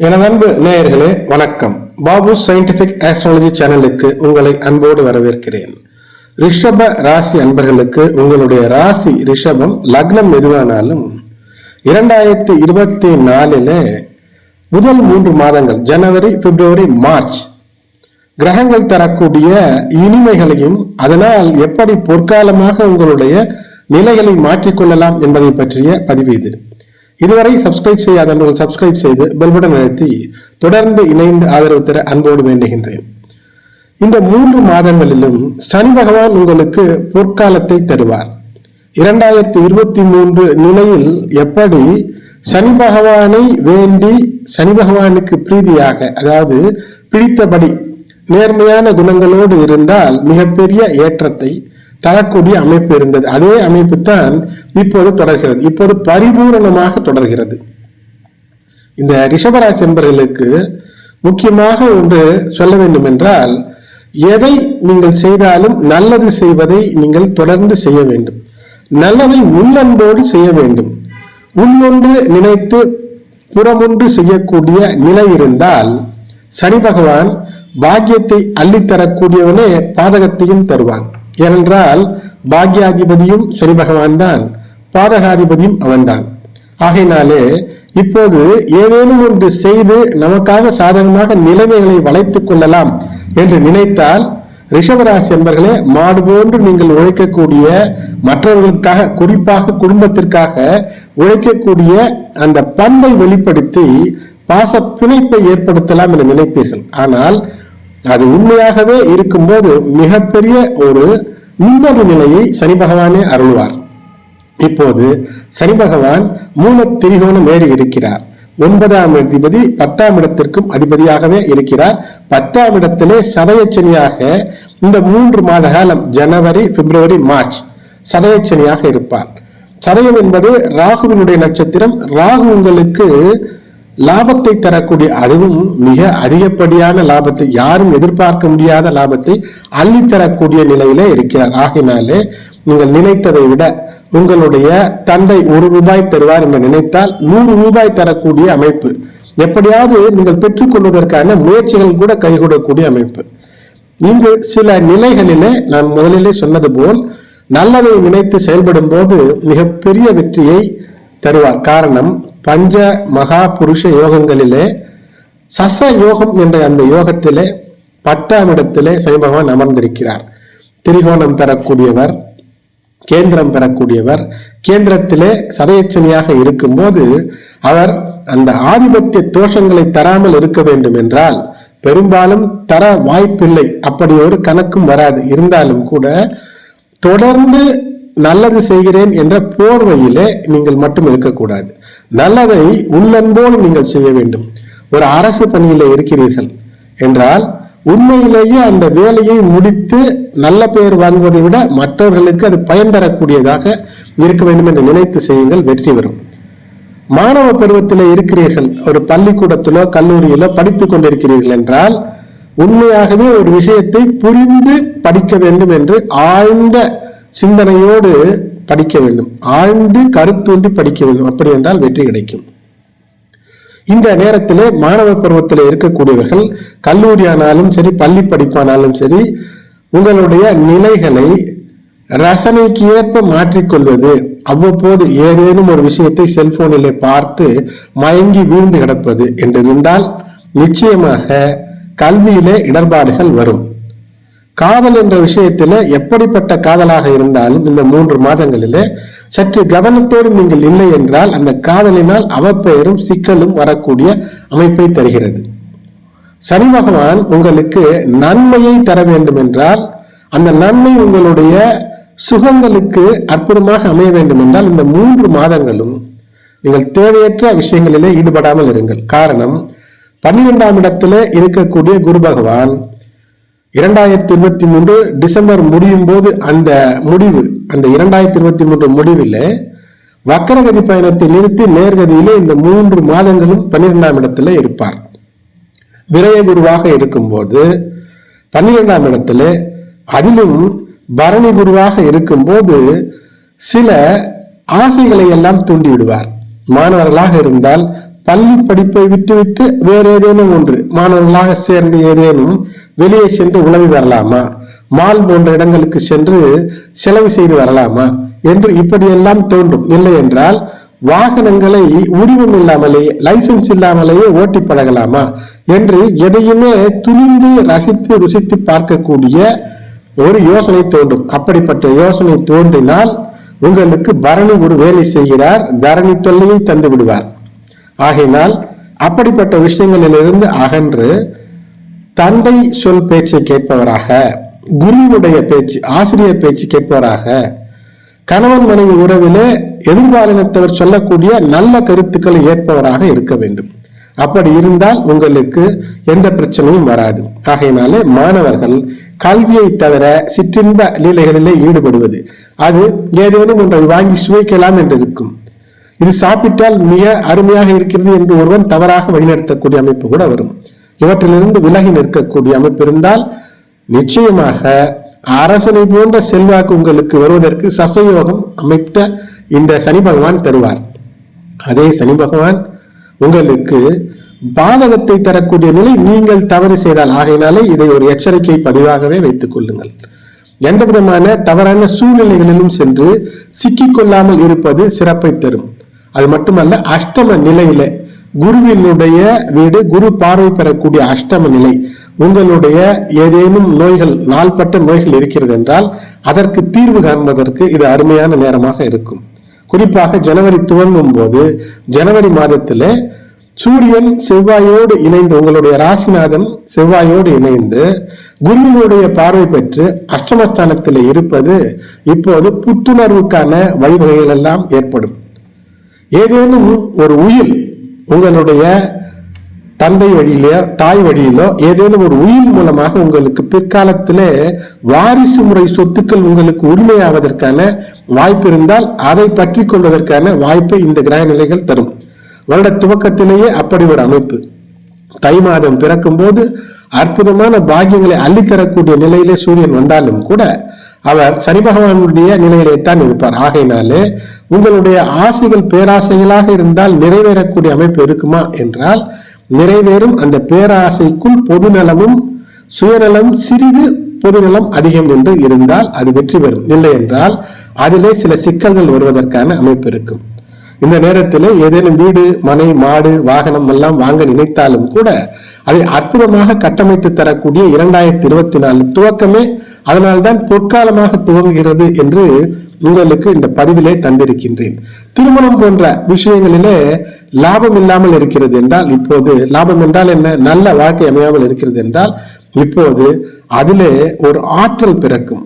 எனது அன்பு நேயர்களே வணக்கம். பாபு சயின்டிபிக் ஆஸ்ட்ராலஜி சேனலுக்கு உங்களை அன்போடு வரவேற்கிறேன். ரிஷப ராசி அன்பர்களுக்கு உங்களுடைய ராசி ரிஷபம் லக்னம் எதுவானாலும் இரண்டாயிரத்தி இருபத்தி நாலில் முதல் மூன்று மாதங்கள் ஜனவரி பிப்ரவரி மார்ச் கிரகங்கள் தரக்கூடிய இனிமைகளையும் அதனால் எப்படி பொற்காலமாக உங்களுடைய நிலைகளை மாற்றிக்கொள்ளலாம் என்பதை பற்றிய பதிவு இது. இதுவரை சப்ஸ்கிரைப் செய்யாதவர்கள் சப்ஸ்கிரைப் செய்து பெல்பட்டன் அழுத்தி தொடர்ந்து இணைந்து ஆதரவு தர அன்போடு வேண்டுகின்றேன். இந்த மூன்று மாதங்களிலும் சனி பகவான் உங்களுக்கு பொற்காலத்தை தருவார். இரண்டாயிரத்தி இருபத்தி மூன்று நிலையில் எப்படி சனி பகவானை வேண்டி சனி பகவானுக்கு பிரீதியாக அதாவது பிடித்தபடி நேர்மையான குணங்களோடு இருந்தால் மிகப்பெரிய ஏற்றத்தை தரக்கூடிய அமைப்பு இருந்தது. அதே அமைப்பு தான் இப்போது தொடர்கிறது. இப்போது பரிபூரணமாக தொடர்கிறது. இந்த ரிஷபராசி என்பர்களுக்கு முக்கியமாக ஒன்று சொல்ல வேண்டும் என்றால் எதை நீங்கள் செய்தாலும் நல்லது செய்வதை நீங்கள் தொடர்ந்து செய்ய வேண்டும். நல்லதை உள்ளன்போடு செய்ய வேண்டும். உள்ளொன்று நினைத்து புறமொன்று செய்யக்கூடிய நிலை இருந்தால் சனி பகவான் பாக்கியத்தை அள்ளித்தரக்கூடியவனே பாதகத்தையும் தருவான். ஏனென்றால் பாக்யாதிபதியும் சனி பகவான் தான் பாதகாதிபதியும் அவன்தான். ஆகையினாலே இப்போது ஏதேனும் ஒன்று செய்து நமக்காக சாதகமாக நிலைமைகளை வளைத்துக் கொள்ளலாம் என்று நினைத்தால் ரிஷபராசி என்பர்களே மாடு போன்று நீங்கள் உழைக்கக்கூடிய மற்றவர்களுக்காக குறிப்பாக குடும்பத்திற்காக உழைக்கக்கூடிய அந்த பண்பை வெளிப்படுத்தி பாச பிணைப்பை ஏற்படுத்தலாம் என நினைப்பீர்கள். ஆனால் அது உண்மையாகவே இருக்கும்போது மிகப்பெரிய ஒரு நிம்மதி நிலையை சனி பகவானே அருள்வார். இப்போது சனி பகவான் மூல திரிகோணம் ஏறி இருக்கிறார். ஒன்பதாம் அதிபதி பத்தாம் இடத்திற்கும் அதிபதியாகவே இருக்கிறார். பத்தாம் இடத்திலே சதயச்சனியாக இந்த மூன்று மாத காலம் ஜனவரி பிப்ரவரி மார்ச் சதயச்சனியாக இருப்பார். சதயம் என்பது ராகுவினுடைய நட்சத்திரம். ராகு உங்களுக்கு லாபத்தை தரக்கூடிய அதுவும் மிக அதிகப்படியான லாபத்தை யாரும் எதிர்பார்க்க முடியாத லாபத்தை அள்ளித்தரக்கூடிய நிலையில இருக்கிறார். ஆகினாலே நீங்கள் நினைத்ததை விட உங்களுடைய தந்தை ஒரு ரூபாய் தருவார் என்று நினைத்தால் நூறு ரூபாய் தரக்கூடிய அமைப்பு. எப்படியாவது நீங்கள் பெற்றுக்கொள்வதற்கான முயற்சிகள் கூட கைகூடக்கூடிய அமைப்பு. இங்கு சில நிலைகளிலே நான் முதலிலே சொன்னது போல் நல்லதை நினைத்து செயல்படும் போது மிகப்பெரிய வெற்றியை தருவார். காரணம் பஞ்ச மகா புருஷ யோகங்களிலே சச யோகம் என்ற அந்த யோகத்திலே பத்தாம் இடத்திலே சனி பகவான் அமர்ந்திருக்கிறார். திரிகோணம் பெறக்கூடியவர் கேந்திரம் பெறக்கூடியவர் கேந்திரத்திலே சதயச்சனியாக இருக்கும்போது அவர் அந்த ஆதிபத்திய தோஷங்களை தராமல் இருக்க வேண்டும் என்றால் பெரும்பாலும் தர வாய்ப்பில்லை. அப்படி ஒரு கணக்கும் வராது. இருந்தாலும் கூட தொடர்ந்து நல்லது செய்கிறேன் என்ற போர்வையிலே நீங்கள் மட்டும் இருக்கக்கூடாது. நல்லதை உள்ளன்போடு நீங்கள் செய்ய வேண்டும். ஒரு அரசு பணியில இருக்கிறீர்கள் என்றால் உண்மையிலேயே அந்த வேலையை முடித்து நல்ல பெயர் வாங்குவதை விட மற்றவர்களுக்கு அது பயன் தரக்கூடியதாக இருக்க வேண்டும் என்று நினைத்து செய்யுங்கள் வெற்றி பெறும். மாணவ பருவத்தில் இருக்கிறீர்கள் ஒரு பள்ளிக்கூடத்திலோ கல்லூரியிலோ படித்துக் கொண்டிருக்கிறீர்கள் என்றால் உண்மையாகவே ஒரு விஷயத்தை புரிந்து படிக்க வேண்டும் என்று ஆழ்ந்த சிந்தனையோடு படிக்க வேண்டும். ஆழ்ந்து கருத்தூண்டி படிக்க வேண்டும். அப்படி என்றால் வெற்றி கிடைக்கும். இந்த நேரத்திலே மாணவ பருவத்தில் இருக்கக்கூடியவர்கள் கல்லூரியானாலும் சரி பள்ளி படிப்பானாலும் சரி உங்களுடைய நிலைகளை ரசனைக்கு ஏற்ப மாற்றிக்கொள்வது அவ்வப்போது ஏதேனும் ஒரு விஷயத்தை செல்போனிலே பார்த்து மயங்கி வீழ்ந்து கிடப்பது என்றிருந்தால் நிச்சயமாக கல்வியிலே இடர்பாடுகள் வரும். காதல் என்ற விஷயத்துல எப்படிப்பட்ட காதலாக இருந்தாலும் இந்த மூன்று மாதங்களிலே சற்று கவனத்தோடு நீங்கள் இல்லை என்றால் அந்த காதலினால் அவப்பெயரும் சிக்கலும் வரக்கூடிய அமைப்பை தருகிறது. சனி பகவான் உங்களுக்கு நன்மையை தர வேண்டும் என்றால் அந்த நன்மை உங்களுடைய சுகங்களுக்கு அற்புதமாக அமைய வேண்டும் என்றால் இந்த மூன்று மாதங்களும் நீங்கள் தேவையற்ற விஷயங்களிலே ஈடுபடாமல் இருங்கள். காரணம் பன்னிரெண்டாம் இடத்திலே இருக்கக்கூடிய குரு பகவான் இரண்டாயிரத்தி இருபத்தி மூன்று டிசம்பர் முடியும் போது அந்த முடிவு அந்த இரண்டாயிரத்தி இருபத்தி மூன்று முடிவில் வக்கரகதி பயணத்தை நிறுத்தி நேர்கதியிலே இந்த மூன்று மாதங்களும் பன்னிரெண்டாம் இடத்துல இருப்பார். விரய குருவாக இருக்கும்போது பன்னிரெண்டாம் இடத்துல அதிலும் பரணி குருவாக இருக்கும்போது சில ஆசைகளை எல்லாம் தூண்டி விடுவார் மாணவர்களாக இருந்தால் பள்ளி படிப்பை விட்டுவிட்டு வேறு ஏதேனும் ஒன்று மாணவர்களாக சேர்ந்து ஏதேனும் வெளியே சென்று உழவி வரலாமா? மால் போன்ற இடங்களுக்கு சென்று செலவு செய்து வரலாமா? என்று இப்படியெல்லாம் தோன்றும். இல்லை என்றால் வாகனங்களை உரிமம் இல்லாமலேயே லைசன்ஸ் இல்லாமலேயே ஓட்டி பழகலாமா? என்று எதையுமே துணிந்து ரசித்து ருசித்து பார்க்கக்கூடிய ஒரு யோசனை தோன்றும். அப்படிப்பட்ட யோசனை தோன்றினால் உங்களுக்கு பரணி ஒரு வேலை செய்கிறார். தரணி தொல்லையை தந்து விடுவார். ஆகையினால் அப்படிப்பட்ட விஷயங்களிலிருந்து அகன்று தந்தை சொல் பேச்சை கேட்பவராக குருவுடைய பேச்சு ஆசிரியர் பேச்சு கேட்பவராக கணவன் மனைவி உறவிலே எதிர்பாலினத்தவர் சொல்லக்கூடிய நல்ல கருத்துக்களை ஏற்பவராக இருக்க வேண்டும். அப்படி இருந்தால் உங்களுக்கு எந்த பிரச்சனையும் வராது. ஆகையினாலே மாணவர்கள் கல்வியை தவிர சிற்றின்ப லீலைகளிலே ஈடுபடுவது. அது ஏதேனும் ஒன்றை வாங்கி சுவைக்கலாம் என்று இருக்கும் இது சாப்பிட்டால் மிக அருமையாக இருக்கிறது என்று ஒருவன் தவறாக வழிநடத்தக்கூடிய அமைப்பு கூட வரும். இவற்றிலிருந்து விலகி நிற்கக்கூடிய அமைப்பு இருந்தால் நிச்சயமாக அரசனை போன்ற செல்வாக்கு உங்களுக்கு வருவதற்கு சசயோகம் அமைத்த இந்த சனி பகவான் தருவார். அதே சனி பகவான் உங்களுக்கு பாதகத்தை தரக்கூடிய நிலை நீங்கள் தவறு செய்தால் ஆகையினாலே இதை ஒரு எச்சரிக்கை பதிவாகவே வைத்துக் கொள்ளுங்கள். எந்த விதமான தவறான சூழ்நிலைகளிலும் சென்று சிக்கிக்கொள்ளாமல் இருப்பது சிறப்பை தரும். அது மட்டுமல்ல அஷ்டம நிலையில குருவினுடைய வீடு குரு பார்வை பெறக்கூடிய அஷ்டம நிலை. உங்களுடைய ஏதேனும் நோய்கள் நாள்பட்ட நோய்கள் இருக்கிறது என்றால் அதற்கு தீர்வு காண்பதற்கு இது அருமையான நேரமாக இருக்கும். குறிப்பாக ஜனவரி துவங்கும் போது ஜனவரி மாதத்தில் சூரியன் செவ்வாயோடு இணைந்து உங்களுடைய ராசிநாதன் செவ்வாயோடு இணைந்து குருவினுடைய பார்வை பெற்று அஷ்டமஸ்தானத்தில் இருப்பது இப்போது புத்துணர்வுக்கான வழிவகைகள் எல்லாம் ஏற்படும். ஏதேனும் ஒரு உயிர் உங்களுடைய தந்தை வழியிலோ தாய் வழியிலோ ஏதேனும் ஒரு உயிர் மூலமாக உங்களுக்கு பிற்காலத்திலே வாரிசு முறை சொத்துக்கள் உங்களுக்கு உரிமையாவதற்கான வாய்ப்பு இருந்தால் அதை பற்றி கொள்வதற்கான வாய்ப்பை இந்த கிரக நிலைகள் தரும். வருட துவக்கத்திலேயே அப்படி ஒரு அமைப்பு. தை மாதம் பிறக்கும் போது அற்புதமான பாக்கியங்களை அள்ளித்தரக்கூடிய நிலையிலே சூரியன் வந்தாலும் கூட அவர் சனி பகவானுடைய நிலையிலே தான் இருப்பார். ஆகையினாலே உங்களுடைய ஆசைகள் பேராசைகளாக இருந்தால் நிறைவேறக்கூடிய அமைப்பு இருக்குமா என்றால் நிறைவேறும் அந்த பேராசைக்குள் பொதுநலமும் சுயநலம் சிறிது பொதுநலம் அதிகம் என்று இருந்தால் அது வெற்றி பெறும். இல்லை என்றால் அதிலே சில சிக்கல்கள் வருவதற்கான அமைப்பு இருக்கும். இந்த நேரத்தில் ஏதேனும் வீடு மனை மாடு வாகனம் எல்லாம் வாங்க நினைத்தாலும் கூட அதை அற்புதமாக கட்டமைத்து தரக்கூடிய இரண்டாயிரத்தி இருபத்தி நாலு துவக்கமே அதனால்தான் பொற்காலமாக துவங்குகிறது என்று உங்களுக்கு இந்த பதிவிலே தந்திருக்கின்றேன். திருமணம் போன்ற விஷயங்களிலே லாபம் இல்லாமல் இருக்கிறது என்றால் இப்போது லாபம் என்றால் என்ன? நல்ல வாழ்க்கை அமையாமல் இருக்கிறது என்றால் இப்போது அதிலே ஒரு ஆற்றல் பிறக்கும்.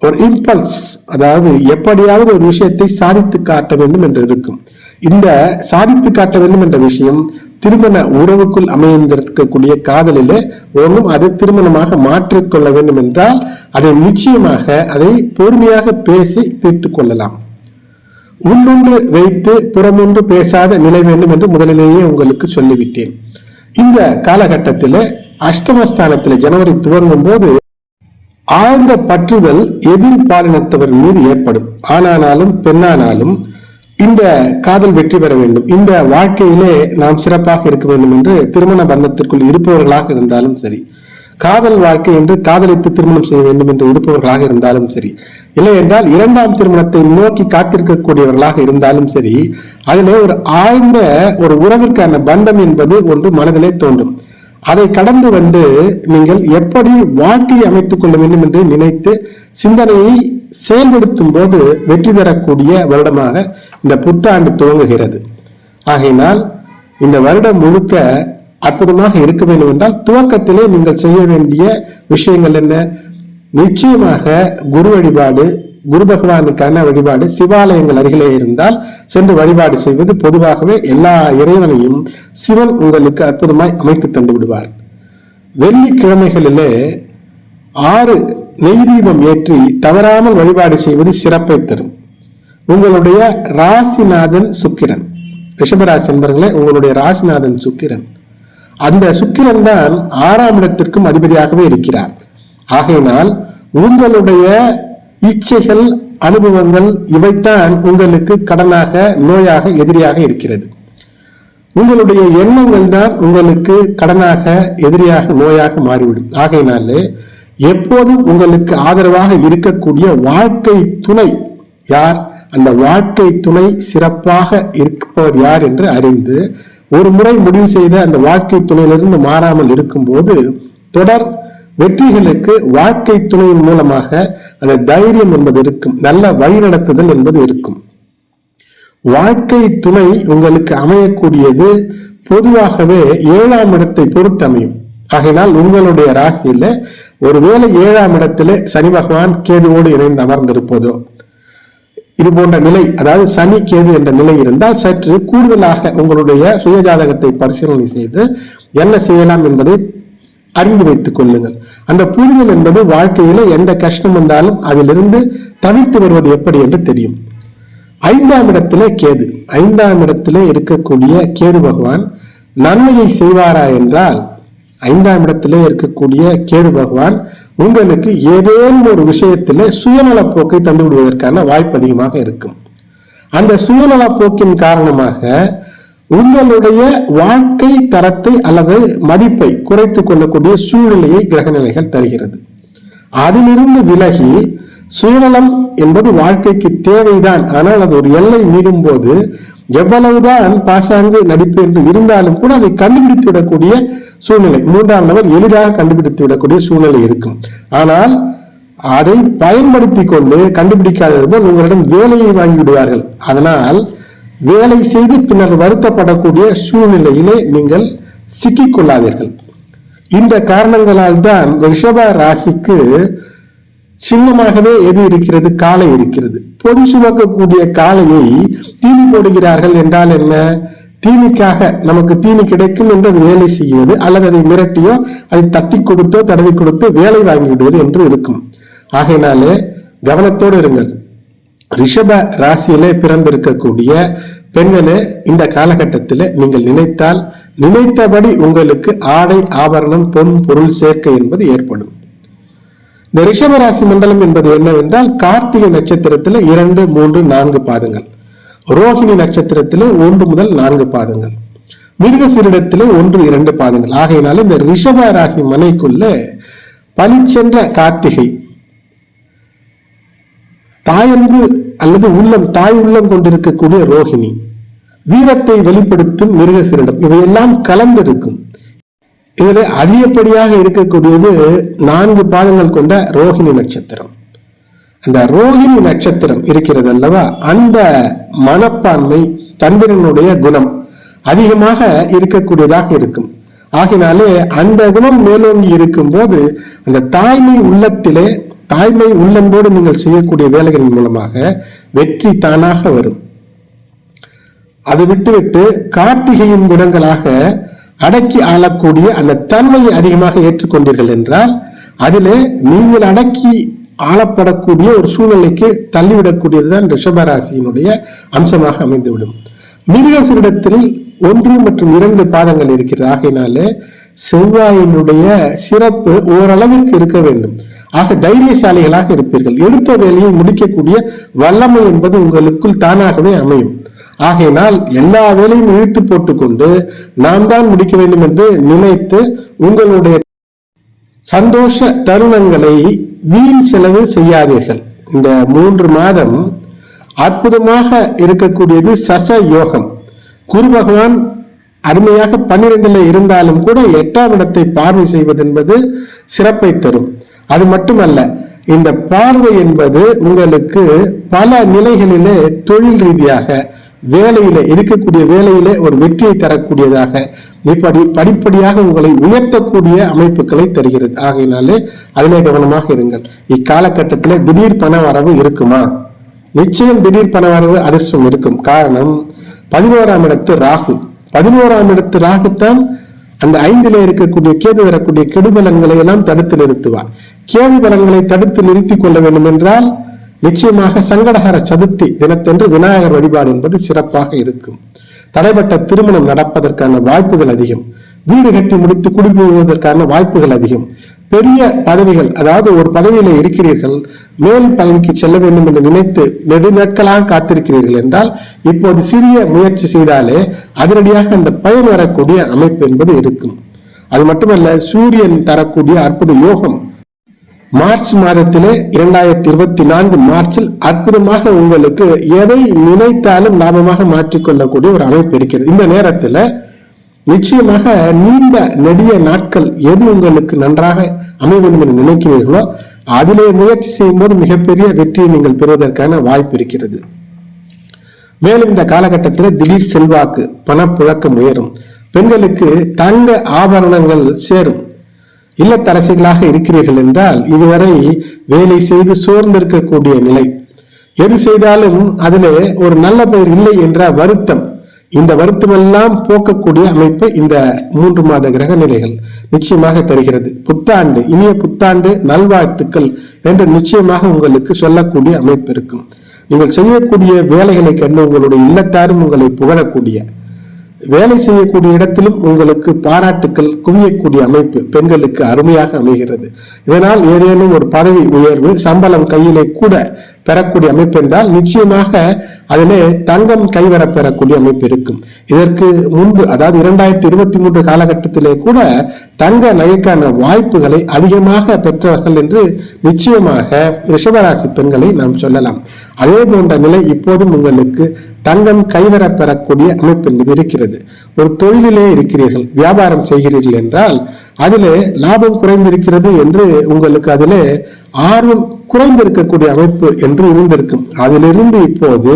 ஒரு இம்பல்ஸ் அதாவது எப்படியாவது ஒரு விஷயத்தை சாதித்து காட்ட வேண்டும் என்று இருக்கும். இந்த சாதித்து காட்ட வேண்டும் என்ற விஷயம் திருமண உறவுக்குள் அமைந்திருக்கக்கூடிய காதலிலே ஒன்றும் அதை திருமணமாக மாற்றிக்கொள்ள வேண்டும் என்றால் அதை நிச்சயமாக அதை பொறுமையாக பேசி தீர்த்து கொள்ளலாம். உள்ளொன்று வைத்து புறமொன்று பேசாத நிலை வேண்டும் என்று முதலிலேயே உங்களுக்கு சொல்லிவிட்டேன். இந்த காலகட்டத்தில் அஷ்டமஸ்தானத்தில் ஜனவரி துவங்கும் போது ஆழ்ந்த பற்றுதல் எதிர் பாலினத்தவர் மீது ஏற்படும். ஆணானாலும் பெண்ணானாலும் இந்த காதல் வெற்றி பெற வேண்டும். இந்த வாழ்க்கையிலே நாம் சிறப்பாக இருக்க வேண்டும் என்று திருமண பந்தத்திற்குள் இருப்பவர்களாக இருந்தாலும் சரி காதல் வாழ்க்கை என்று காதலித்து திருமணம் செய்ய வேண்டும் என்று இருப்பவர்களாக இருந்தாலும் சரி இல்லை என்றால் இரண்டாம் திருமணத்தை நோக்கி காத்திருக்கக்கூடியவர்களாக இருந்தாலும் சரி அதிலே ஒரு ஆழ்ந்த ஒரு உறவிற்கான பந்தம் என்பது ஒன்று மனதிலே தோன்றும். அதை கடந்து வந்து நீங்கள் எப்படி வாழ்க்கையை அமைத்துக் கொள்ள வேண்டும் என்று நினைத்து சிந்தனையை செயல்படுத்தும் போது வெற்றி தரக்கூடிய வருடமாக இந்த புத்தாண்டு துவங்குகிறது. ஆகையினால் இந்த வருடம் முழுக்க அற்புதமாக இருக்க வேண்டும் என்றால் துவக்கத்திலே நீங்கள் செய்ய வேண்டிய விஷயங்கள் என்ன? நிச்சயமாக குரு வழிபாடு குரு பகவானுக்கான வழிபாடு சிவாலயங்கள் அருகிலே இருந்தால் சென்று வழிபாடு செய்வது பொதுவாகவே எல்லா இறைவனையும் சிவன் உங்களுக்கு அற்புதமாய் அமைத்து தந்து விடுவார். வெள்ளிக்கிழமைகளிலே ஆறு நெய் தீபம் ஏற்றி தவறாமல் வழிபாடு செய்வது சிறப்பை தரும். உங்களுடைய ராசிநாதன் சுக்கிரன். ரிஷபராசி என்பர்களே உங்களுடைய ராசிநாதன் சுக்கிரன். அந்த சுக்கிரன் தான் ஆறாம் இடத்திற்கும் அதிபதியாகவே இருக்கிறார். ஆகையினால் உங்களுடைய இச்சைகள் அனுபவங்கள் இவைத்தான் உங்களுக்கு கடனாக நோயாக எதிரியாக இருக்கிறது. உங்களுடைய எண்ணங்கள் தான் உங்களுக்கு கடனாக எதிரியாக நோயாக மாறிவிடும். ஆகையினாலே எப்போதும் உங்களுக்கு ஆதரவாக இருக்கக்கூடிய வாழ்க்கை துணை யார்? அந்த வாழ்க்கை துணை சிறப்பாக இருப்பவர் யார் என்று அறிந்து ஒரு முறை முடிவு செய்த அந்த வாழ்க்கை துணையிலிருந்து மாறாமல் இருக்கும்போது தொடர் வெற்றிகளுக்கு வாழ்க்கை துணையின் மூலமாக அந்த தைரியம் என்பது இருக்கும் நல்ல வழிநடத்துதல் என்பது இருக்கும். வாழ்க்கை துணை உங்களுக்கு அமையக்கூடியது பொதுவாகவே ஏழாம் இடத்தை பொறுத்து அமையும் ஆகையினால் உங்களுடைய ராசியில ஒருவேளை ஏழாம் இடத்திலே சனி பகவான் கேதுவோடு இணைந்து அமர்ந்திருப்பதோ இது போன்ற நிலை அதாவது சனி கேது என்ற நிலை இருந்தால் சற்று கூடுதலாக உங்களுடைய சுயஜாதகத்தை பரிசீலனை செய்து என்ன செய்யலாம் என்பதை அறிந்து வைத்துக் கொள்ளுங்கள். அந்த புரிதல் என்பது வாழ்க்கையில எந்த கஷ்டம் வந்தாலும் அதிலிருந்து தவிர்த்து வருவது எப்படி என்று தெரியும். ஐந்தாம் இடத்திலே கேது ஐந்தாம் இடத்திலே இருக்கக்கூடிய கேது பகவான் நன்மையை செய்வாரா என்றால் ஐந்தாம் இடத்திலே இருக்கக்கூடிய கேடு பகவான் உங்களுக்கு ஏதேனும் ஒரு விஷயத்திலே சுயநலப்போக்கை தந்து விடுவதற்கான வாய்ப்பு அதிகமாக இருக்கும். அந்த சுயநலப்போக்கின் காரணமாக உங்களுடைய வாழ்க்கை தரத்தை அல்லது மதிப்பை குறைத்துக் கொள்ளக்கூடிய சூழ்நிலையை கிரகநிலைகள் தருகிறது. அதிலிருந்து விலகி சுயநலம் என்பது வாழ்க்கைக்கு தேவைதான். ஆனால் அது ஒரு எல்லை மீறும் போது எவ்வளவுதான் பாசாங்கு நடிப்பு என்று இருந்தாலும் கூட அதை கண்டுபிடித்து விடக்கூடிய சூழ்நிலை. மூன்றாம் நபர் எளிதாக கண்டுபிடித்து விடக்கூடிய சூழ்நிலை இருக்கும். ஆனால் அதை பயன்படுத்தி கொண்டு கண்டுபிடிக்காதது போல் உங்களிடம் வேலையை வாங்கி விடுவார்கள். அதனால் வேலை செய்து பின்னர் வருத்தப்படக்கூடிய சூழ்நிலையிலே நீங்கள் சிக்கிக் கொள்ளாதீர்கள். இந்த காரணங்களால் தான் ரிஷப ராசிக்கு சின்னமாகவே எது இருக்கிறது? காளை இருக்கிறது. பொடி சுமக்கக்கூடிய காளையை தீனி போடுகிறார்கள் என்றால் என்ன? தீனிக்காக நமக்கு தீனி கிடைக்கும் என்று அது வேலை செய்வது அல்லது அதை மிரட்டியோ அதை தட்டி கொடுத்தோ தடவி கொடுத்து வேலை வாங்கி விடுவது என்று இருக்கும். ஆகையினாலே கவனத்தோடு இருங்கள். ரிஷப ராசியிலே பிறந்திருக்கக்கூடிய பெண்களே இந்த காலகட்டத்தில் நீங்கள் நினைத்தால் நினைத்தபடி உங்களுக்கு ஆடை ஆபரணம் பொன் பொருள் சேர்க்கை என்பது ஏற்படும். இந்த ரிஷபராசி மண்டலம் என்பது என்னவென்றால் கார்த்திகை நட்சத்திரத்தில் இரண்டு மூன்று நான்கு பாதங்கள். ரோஹிணி நட்சத்திரத்திலே ஒன்று முதல் நான்கு பாதங்கள். மிருகசீரிடத்தில் ஒன்று இரண்டு பாதங்கள். ஆகையினால இந்த ரிஷப ராசி மனைக்குள்ள பளிச்சென்ற கார்த்திகை தாயன்பு அல்லது உள்ளம் தாய் உள்ளம் கொண்டிருக்கக்கூடிய ரோஹிணி வீரத்தை வெளிப்படுத்தும் மிருகசீரிடம் இவையெல்லாம் கலந்திருக்கும். இதுல அதிகப்படியாக இருக்கக்கூடியது நான்கு பாதங்கள் கொண்ட ரோஹிணி நட்சத்திரம். அந்த ரோஹிணி நட்சத்திரம் இருக்கிறது அல்லவா? அந்த மனப்பான்மை தன்பிரனுடைய குணம் அதிகமாக இருக்கக்கூடியதாக இருக்கும். ஆகினாலே அந்த குணம் மேலோங்கி இருக்கும் போது அந்த தாய்மை உள்ளத்திலே தாய்மை உள்ளம்போடு நீங்கள் செய்யக்கூடிய வேலைகளின் மூலமாக வெற்றி தானாக வரும். அது விட்டுவிட்டு கார்த்திகையின் குணங்களாக அடக்கி ஆளக்கூடிய அந்த தன்மையை அதிகமாக ஏற்றுக்கொண்டீர்கள் என்றால் அதிலே நீங்கள் அடக்கி ஆளப்படக்கூடிய ஒரு சூழ்நிலைக்கு தள்ளிவிடக்கூடியதுதான் ரிஷபராசியினுடைய அம்சமாக அமைந்துவிடும். மிருகசரிடத்தில் ஒன்று மற்றும் இரண்டு பாதங்கள் இருக்கிறது. ஆகையினாலே செவ்வாயினுடைய சிறப்பு ஓரளவிற்கு இருக்க வேண்டும். ஆக தைரியசாலிகளாக இருப்பீர்கள். எடுத்த வேலையை முடிக்கக்கூடிய வல்லமை என்பது உங்களுக்குள் தானாகவே அமையும். ஆகையினால் எல்லா வேலையும் இழுத்து போட்டுக்கொண்டு நாம் தான் முடிக்க வேண்டும் என்று நினைத்து உங்களுடைய சந்தோஷ தருணங்களை வீண் செலவு செய்யாதீர்கள். இந்த மூன்று மாதம் அற்புதமாக இருக்கக்கூடியது சச யோகம். குரு பகவான் அருமையாக பன்னிரெண்டுல இருந்தாலும் கூட எட்டாம் இடத்தை பார்வை செய்வது என்பது சிறப்பை தரும். அது மட்டுமல்ல இந்த பார்வை என்பது உங்களுக்கு பல நிலைகளிலே தொழில் ரீதியாக வேலையில இருக்கக்கூடிய வேலையில ஒரு வெற்றியை தரக்கூடியதாக இப்படி படிப்படியாக உங்களை உயர்த்தக்கூடிய அமைப்புகளை தருகிறது. ஆகையினாலே அதிலே கவனமாக இருங்கள். இக்காலகட்டத்தில் திடீர் பண வரவு இருக்குமா? நிச்சயம் திடீர் பண வரவு அதிர்ஷ்டம் இருக்கும். காரணம் பதினோராம் இடத்து ராகு. பதினோராம் இடத்து ராகுத்தான் அந்த ஐந்தில இருக்கக்கூடிய கேது வரக்கூடிய கெடுபலன்களை எல்லாம் தடுத்து நிறுத்துவார். கேது பலன்களை தடுத்து நிறுத்திக் கொள்ள வேண்டும் என்றால் நிச்சயமாக சங்கடகர சதுர்த்தி தினத்தன்று விநாயகர் வழிபாடு என்பது சிறப்பாக இருக்கும். தடைப்பட்ட திருமணம் நடப்பதற்கான வாய்ப்புகள் அதிகம். வீடு கட்டி முடித்து குடிபுகுவதற்கான வாய்ப்புகள் அதிகம். பெரிய பதவிகள் அதாவது ஒரு பதவியில இருக்கிறீர்கள் மேல் பதவிக்கு செல்ல வேண்டும் என்று நினைத்து நெடுநாட்களாக காத்திருக்கிறீர்கள் என்றால் இப்போது சிறிய முயற்சி செய்தாலே அதிரடியாக அந்த பயன் வரக்கூடிய அமைப்பு என்பது இருக்கும். அது மட்டுமல்ல சூரியன் தரக்கூடிய அற்புத யோகம் மார்ச் மாதத்திலே இரண்டாயிரத்தி இருபத்தி நான்கு மார்ச்சில் அற்புதமாக உங்களுக்கு எதை நினைத்தாலும் லாபமாக மாற்றிக்கொள்ளக்கூடிய ஒரு அமைப்பு இருக்கிறது. இந்த நேரத்துல நிச்சயமாக நீண்ட நெடிய நாட்கள் எது உங்களுக்கு நன்றாக அமைய வேண்டும் என்று நினைக்கிறீர்களோ அதிலே முயற்சி செய்யும் போது மிகப்பெரிய வெற்றியை நீங்கள் பெறுவதற்கான வாய்ப்பு இருக்கிறது. மேலும் இந்த காலகட்டத்தில் திடீர் செல்வாக்கு பணப்புழக்கம் உயரும். பெண்களுக்கு தங்க ஆபரணங்கள் சேரும். இல்லத்தரசிகளாக இருக்கிறீர்கள் என்றால் இதுவரை வேலை செய்து சோர்ந்திருக்கக்கூடிய நிலை. எது செய்தாலும் அதிலே ஒரு நல்ல பெயர் இல்லை என்ற வருத்தம். இந்த வருத்தமெல்லாம் போக்கக்கூடிய அமைப்பு இந்த மூன்று மாத கிரக நிலைகள் நிச்சயமாக தருகிறது. புத்தாண்டு இனிய புத்தாண்டு நல்வாழ்த்துக்கள் என்று நிச்சயமாக உங்களுக்கு சொல்லக்கூடிய அமைப்பு இருக்கும். நீங்கள் செய்யக்கூடிய வேலைகளை கண்டு உங்களுடைய இல்லத்தாரும் உங்களை புகழக்கூடிய. வேலை செய்யக்கூடிய இடத்திலும் உங்களுக்கு பாராட்டுக்கள் குவியக்கூடிய அமைப்பு பெண்களுக்கு அருமையாக அமைகிறது. இதனால் ஏதேனும் ஒரு பதவி உயர்வு சம்பளம் கையிலே கூட பெறக்கூடிய அமைப்பு என்றால் நிச்சயமாக அதிலே தங்கம் கைவர பெறக்கூடிய அமைப்பு இருக்கும். இதற்கு முன்பு அதாவது இரண்டாயிரத்தி இருபத்தி மூன்று காலகட்டத்திலே கூட தங்க நகைக்கான வாய்ப்புகளை அதிகமாக பெற்றவர்கள் என்று நிச்சயமாக ரிஷபராசி பெண்களை நாம் சொல்லலாம். அதே போன்ற நிலை இப்போதும் உங்களுக்கு தங்கம் கைவர பெறக்கூடிய அமைப்பு என்பது இருக்கிறது. ஒரு தொழிலிலே இருக்கிறீர்கள் வியாபாரம் செய்கிறீர்கள் என்றால் அதிலே லாபம் குறைந்திருக்கிறது என்று உங்களுக்கு அதிலே ஆர்வம் குறைந்திருக்கக்கூடிய அமைப்பு என்று இருந்திருக்கும். அதிலிருந்து இப்போது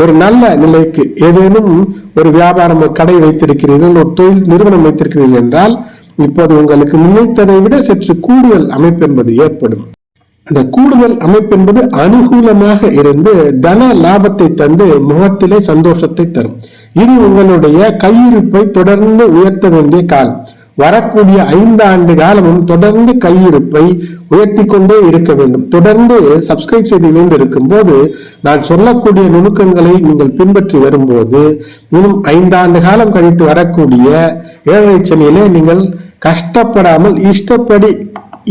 ஒரு நல்ல நிலைக்கு ஏதேனும் ஒரு வியாபாரம் ஒரு கடை வைத்திருக்கிறீர்கள் ஒரு தொழில் நிறுவனம் வைத்திருக்கிறீர்கள் என்றால் இப்போது உங்களுக்கு நினைத்ததை விட சற்று கூடுதல் அமைப்பு என்பது ஏற்படும். அந்த கூடுதல் அமைப்பு என்பது அனுகூலமாக இருந்து தன லாபத்தை தந்து முகத்திலே சந்தோஷத்தை தரும். இது உங்களுடைய கையிருப்பை தொடர்ந்து உயர்த்த வேண்டிய காலம். வரக்கூடிய ஐந்து ஆண்டு காலமும் தொடர்ந்து கையிருப்பை உயர்த்தி கொண்டே இருக்க வேண்டும். தொடர்ந்து சப்ஸ்கிரைப் செய்து இணைந்து இருக்கும் போது நான் சொல்லக்கூடிய நுணுக்கங்களை நீங்கள் பின்பற்றி வரும்போது இன்னும் ஐந்தாண்டு காலம் கழித்து வரக்கூடிய ஏழரை சனியிலே நீங்கள் கஷ்டப்படாமல் இஷ்டப்படி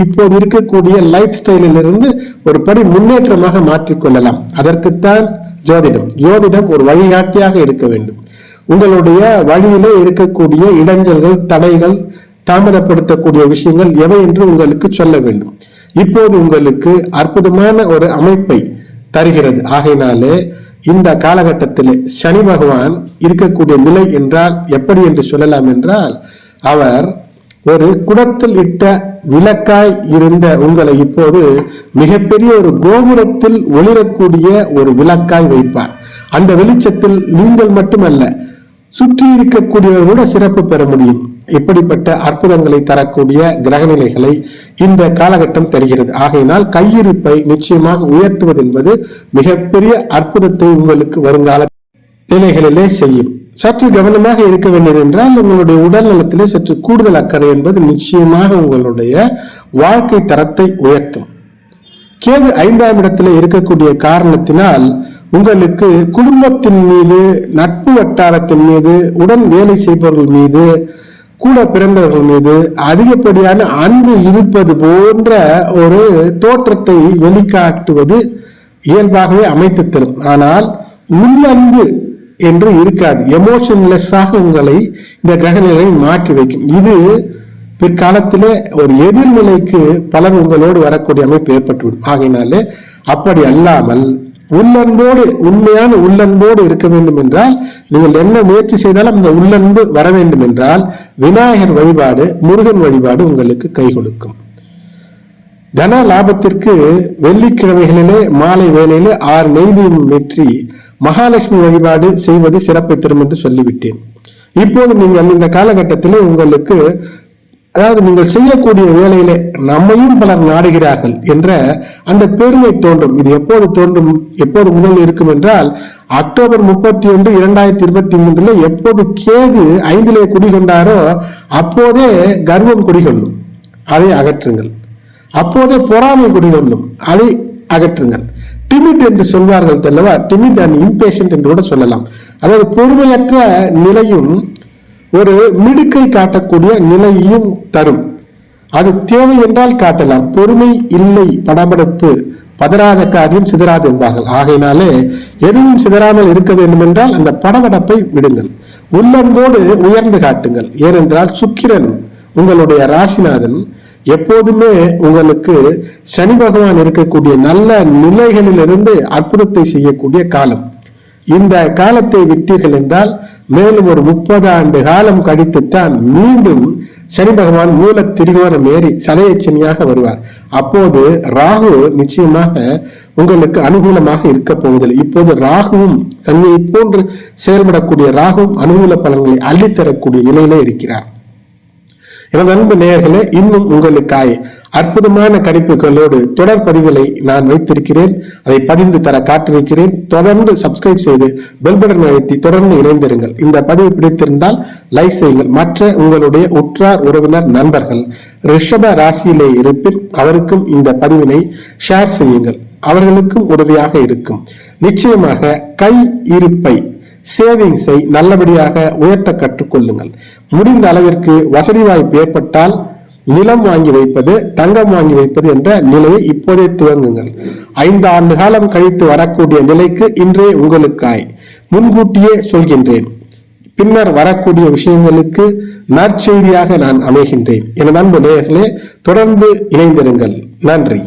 இப்போது இருக்கக்கூடிய லைஃப் ஸ்டைலிலிருந்து ஒரு படி முன்னேற்றமாக மாற்றிக்கொள்ளலாம். அதற்குத்தான் ஜோதிடம் ஜோதிடம் ஒரு வழிகாட்டியாக இருக்க வேண்டும். உங்களுடைய வழியிலே இருக்கக்கூடிய இடைஞ்சல்கள் தடைகள் தாமதப்படுத்தக்கூடிய விஷயங்கள் எவை என்று உங்களுக்கு சொல்ல வேண்டும். இப்போது உங்களுக்கு அற்புதமான ஒரு அமைப்பை தருகிறது. ஆகையினாலே இந்த காலகட்டத்தில் சனி பகவான் இருக்கக்கூடிய நிலை என்றால் எப்படி என்று சொல்லலாம் என்றால் அவர் ஒரு குடத்தில் இட்ட விளக்காய் இருந்த உங்களை இப்போது மிகப்பெரிய ஒரு கோபுரத்தில் ஒளிரக்கூடிய ஒரு விளக்காய் வைப்பார். அந்த வெளிச்சத்தில் நீங்கள் மட்டுமல்ல சுற்றி இருக்கக்கூடியவர் கூட சிறப்பு பெற முடியும். இப்படிப்பட்ட அற்புதங்களை தரக்கூடிய கிரகநிலைகளை இந்த காலகட்டம் தருகிறது. ஆகையினால் கையிருப்பை நிச்சயமாக உயர்த்துவது என்பது மிகப்பெரிய அற்புதத்தை உங்களுக்கு வருங்கால நிலைகளிலே செய்யும். சற்று கவனமாக இருக்க வேண்டியது என்றால் உங்களுடைய உடல் நலத்திலே சற்று கூடுதல் அக்கறை என்பது நிச்சயமாக உங்களுடைய வாழ்க்கை தரத்தை உயர்த்தும். கேது ஐந்தாம் இடத்துல இருக்கக்கூடிய காரணத்தினால் உங்களுக்கு குடும்பத்தின் மீது நட்பு வட்டாரத்தின் மீது உடன் வேலை செய்பவர்கள் மீது கூட பிறந்தவர்கள் மீது அதிகப்படியான அன்பு இருப்பது போன்ற ஒரு தோற்றத்தை வெளிக்காட்டுவது இயல்பாகவே அமைத்து தரும். ஆனால் உள்ளன்பு என்று இருக்காது. எமோஷன்லெஸ்ஸாக உங்களை இந்த கிரகநிலை மாற்றி வைக்கும். இது பிற்காலத்தில் ஒரு எதிர்நிலைக்கு பலர் உங்களோடு வரக்கூடிய அமைப்பு ஏற்பட்டுவிடும். ஆகையினாலே அப்படி அல்லாமல் உள்ளன்போடு உண்மையான உள்ளன்போடு இருக்க வேண்டும் என்றால் நீங்கள் என்ன முயற்சி செய்தாலும் அந்த உள்ளன்பு வர வேண்டும் என்றால் விநாயகர் வழிபாடு முருகன் வழிபாடு உங்களுக்கு கை கொடுக்கும். தன லாபத்திற்கு வெள்ளிக்கிழமைகளிலே மாலை வேலையிலே ஆறு நெய்தியும் வெற்றி மகாலட்சுமி வழிபாடு செய்வது சிறப்பை தரும் என்று சொல்லிவிட்டேன். இப்போது நீங்கள் இந்த காலகட்டத்திலே உங்களுக்கு அதாவது நீங்கள் செய்யக்கூடிய வேலையிலே நம்மையும் பலர் நாடுகிறார்கள் என்ற அந்த பெருமை தோன்றும். இது எப்போது தோன்றும்? எப்போது முதல் இருக்கும் என்றால் அக்டோபர் முப்பத்தி ஒன்று இரண்டாயிரத்தி இருபத்தி மூன்றுல எப்போது கேது ஐந்திலே குடிகொண்டாரோ அப்போதே கர்வம் குடிகொள்ளும் அதை அகற்றுங்கள். அப்போதே பொறாமை குடிகொள்ளும் அதை அகற்றுங்கள். டிமிட் என்று சொல்வார்கள் தெல்லவா டிமிட் அண்ட் இம்பேஷண்ட் என்று கூட சொல்லலாம். அதாவது பொறுமையற்ற நிலையும் ஒரு மிடுக்கை காட்டக்கூடிய நிலையையும் தரும். அது தேவை என்றால் காட்டலாம். பொறுமை இல்லை படபடப்பு பதறாத காரியம் சிதறாது என்பார்கள். ஆகையினாலே எதுவும் சிதறாமல் இருக்க வேண்டும் என்றால் அந்த படபடப்பை விடுங்கள். உள்ளன்போடு உயர்ந்து காட்டுங்கள். ஏனென்றால் சுக்கிரன் உங்களுடைய ராசிநாதன் எப்போதுமே உங்களுக்கு சனி பகவான் இருக்கக்கூடிய நல்ல நிலைகளிலிருந்து அற்புதத்தை செய்யக்கூடிய காலம். இந்த காலத்தை விட்டீர்கள் என்றால் மேலும் ஒரு முப்பது ஆண்டு காலம் கழித்துத்தான் மீண்டும் சனி பகவான் மூல திரிகோணம் ஏறி சலைய சனியாக வருவார். அப்போது ராகு நிச்சயமாக உங்களுக்கு அனுகூலமாக இருக்க போவதில்லை. இப்போது ராகுவும் சனியை போன்று செயல்படக்கூடிய ராகுவும் அனுகூல பலன்களை அள்ளித்தரக்கூடிய நிலையிலே இருக்கிறார். எனது அன்பு நேயர்களே இன்னும் உங்களுக்காய் அற்புதமான கணிப்புகளோடு தொடர் பதிவுகளை நான் வைத்திருக்கிறேன். அதை பதிந்து தர காட்டிருக்கிறேன் தொடர்ந்து சப்ஸ்கிரைப் செய்து பெல் பட்டன் அழுத்தி தொடர்ந்து இணைந்திருங்கள். இந்த பதிவு பிடித்திருந்தால் லைக் செய்யுங்கள். மற்ற உங்களுடைய உற்றார் உறவினர் நண்பர்கள் ரிஷப ராசியிலே இருப்பின் அவருக்கும் இந்த பதிவினை ஷேர் செய்யுங்கள். அவர்களுக்கும் உதவியாக இருக்கும். நிச்சயமாக கை இருப்பை சேவிங்ஸை நல்லபடியாக உயர்த்த கற்றுக்கொள்ளுங்கள். முடிந்த அளவிற்கு வசதி வாய்ப்பு ஏற்பட்டால் நிலம் வாங்கி வைப்பது தங்கம் வாங்கி வைப்பது என்ற நிலையை இப்போதே துவங்குங்கள். ஐந்து ஆண்டு காலம் கழித்து வரக்கூடிய நிலைக்கு இன்றே உங்களுக்காய். முன்கூட்டியே சொல்கின்றேன். பின்னர் வரக்கூடிய விஷயங்களுக்கு நற்செய்தியாக நான் அமைகின்றேன். எனது அன்பு நேயர்களே தொடர்ந்து இணைந்திருங்கள். நன்றி.